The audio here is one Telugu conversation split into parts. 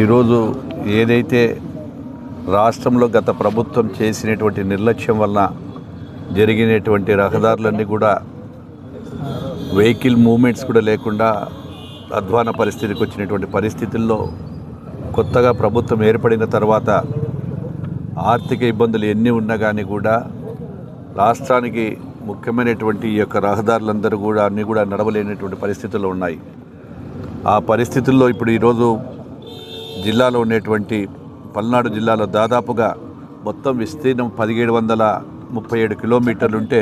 ఈరోజు ఏదైతే రాష్ట్రంలో గత ప్రభుత్వం చేసినటువంటి నిర్లక్ష్యం వలన జరిగినటువంటి రహదారులన్నీ కూడా వెహికల్ మూమెంట్స్ కూడా లేకుండా అధ్వాన పరిస్థితికి వచ్చినటువంటి పరిస్థితుల్లో కొత్తగా ప్రభుత్వం ఏర్పడిన తర్వాత ఆర్థిక ఇబ్బందులు ఎన్ని ఉన్నా కానీ కూడా రాష్ట్రానికి ముఖ్యమైనటువంటి ఈ యొక్క రహదారులందరూ కూడా అన్నీ కూడా నడవలేనటువంటి పరిస్థితుల్లో ఉన్నాయి. ఆ పరిస్థితుల్లో ఇప్పుడు ఈరోజు జిల్లాలో ఉండేటువంటి పల్నాడు జిల్లాలో దాదాపుగా మొత్తం విస్తీర్ణం పదిహేడు వందల ముప్పై ఏడు కిలోమీటర్లు ఉంటే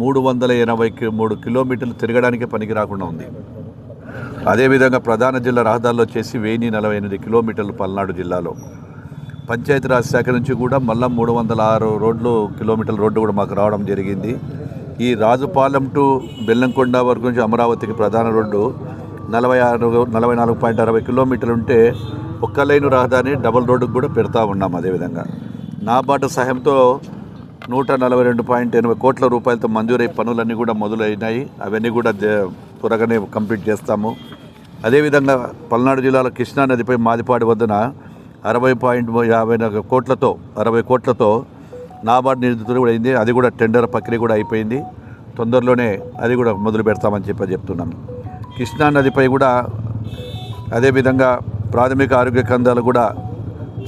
మూడు వందల ఎనభై మూడు కిలోమీటర్లు తిరగడానికి పనికి రాకుండా ఉంది. అదేవిధంగా ప్రధాన జిల్లా రహదారులు వచ్చేసి వెయ్యి నలభై ఎనిమిది కిలోమీటర్లు పల్నాడు జిల్లాలో. పంచాయతీరాజ్ శాఖ నుంచి కూడా మళ్ళీ మూడు వందల ఆరు రోడ్లు కిలోమీటర్ల రోడ్డు కూడా మాకు రావడం జరిగింది. ఈ రాజుపాలెం టు బెల్లంకొండ వరకు నుంచి అమరావతికి ప్రధాన రోడ్డు నలభై ఆరు నలభై నాలుగు పాయింట్ అరవై కిలోమీటర్లు ఉంటే ఒక్క లైను రహదారిని డబుల్ రోడ్డుకు కూడా పెడతా ఉన్నాం అదేవిధంగా నాబార్డు సహాయంతో నూట నలభై రెండు పాయింట్ ఎనభై కోట్ల రూపాయలతో మంజూరై పనులన్నీ కూడా మొదలైనాయి. అవన్నీ కూడా దే- త్వరగానే కంప్లీట్ చేస్తాము. అదేవిధంగా పల్నాడు జిల్లాలో కృష్ణా నదిపై మాదిపాడి వద్దన అరవై పాయింట్ యాభై కోట్లతో అరవై కోట్లతో నాబార్డు నిధులు కూడా అయింది. అది కూడా టెండర్ ప్రక్రియ కూడా అయిపోయింది. తొందరలోనే అది కూడా మొదలు పెడతామని చెప్పి చెప్తున్నాను. కృష్ణా నదిపై కూడా అదేవిధంగా ప్రాథమిక ఆరోగ్య కేంద్రాలు కూడా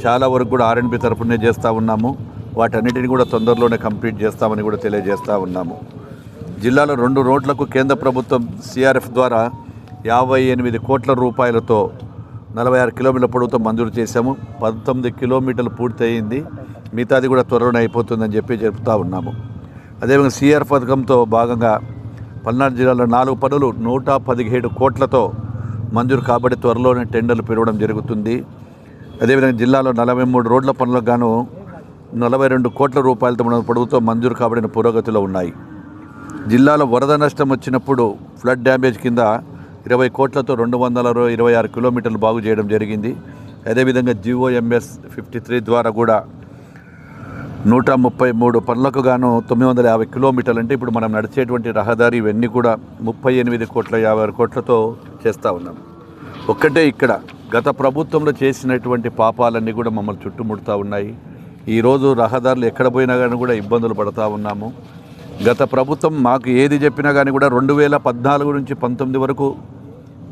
చాలా వరకు కూడా ఆర్ఎండ్బి తరఫునే చేస్తూ ఉన్నాము. వాటన్నిటిని కూడా తొందరలోనే కంప్లీట్ చేస్తామని కూడా తెలియజేస్తూ ఉన్నాము. జిల్లాలో రెండు రోడ్లకు కేంద్ర ప్రభుత్వం సిఆర్ఎఫ్ ద్వారా యాభై ఎనిమిది కోట్ల రూపాయలతో నలభై ఆరు కిలోమీటర్ల పొడవుతో మంజూరు చేశాము. పంతొమ్మిది కిలోమీటర్లు పూర్తయింది. మిగతాది కూడా త్వరలోనే అయిపోతుందని చెప్పి చెప్తా ఉన్నాము. అదేవిధంగా సిఆర్ పథకంతో భాగంగా పల్నాడు జిల్లాలో నాలుగు పనులు నూట పదిహేడు కోట్లతో మంజూరు కాబట్టి త్వరలోనే టెండర్లు పెరగడం జరుగుతుంది. అదేవిధంగా జిల్లాలో నలభై మూడు రోడ్ల పనులకు గాను నలభై రెండు కోట్ల రూపాయలతో మన పొడవుతో మంజూరు కాబడిన పురోగతిలో ఉన్నాయి. జిల్లాలో వరద నష్టం వచ్చినప్పుడు ఫ్లడ్ డ్యామేజ్ కింద ఇరవై కోట్లతో రెండు వందల ఇరవై ఆరు కిలోమీటర్లు బాగు చేయడం జరిగింది. అదేవిధంగా జిఓఎంఎస్ ఫిఫ్టీ త్రీ ద్వారా కూడా నూట ముప్పై మూడు పనులకు గాను తొమ్మిది వందల యాభై కిలోమీటర్లు అంటే ఇప్పుడు మనం నడిచేటువంటి రహదారి ఇవన్నీ కూడా ముప్పై ఎనిమిది కోట్ల యాభై ఆరు కోట్లతో చేస్తూ ఉన్నాం. ఒక్కటే ఇక్కడ గత ప్రభుత్వంలో చేసినటువంటి పాపాలన్నీ కూడా మమ్మల్ని చుట్టుముడుతూ ఉన్నాయి. ఈరోజు రహదారులు ఎక్కడ పోయినా కానీ కూడా ఇబ్బందులు పడుతూ ఉన్నాము. గత ప్రభుత్వం మాకు ఏది చెప్పినా కానీ కూడా రెండు వేల పద్నాలుగు నుంచి పంతొమ్మిది వరకు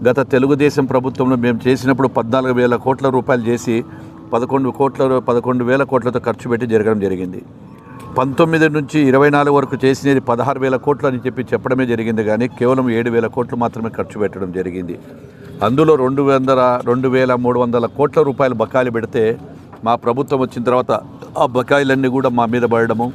గత తెలుగుదేశం ప్రభుత్వంలో మేము చేసినప్పుడు పద్నాలుగు వేల కోట్ల రూపాయలు చేసి పదకొండు కోట్ల పదకొండు వేల కోట్లతో ఖర్చు పెట్టి జరగడం జరిగింది. పంతొమ్మిది నుంచి ఇరవై నాలుగు వరకు చేసినది పదహారు వేల కోట్లు అని చెప్పి చెప్పడమే జరిగింది కానీ కేవలం ఏడు వేల కోట్లు మాత్రమే ఖర్చు పెట్టడం జరిగింది. అందులో రెండు వందల రెండు వేల మూడు వందల కోట్ల రూపాయలు బకాయిలు పెడితే మా ప్రభుత్వం వచ్చిన తర్వాత ఆ బకాయిలన్నీ కూడా మా మీద పడడము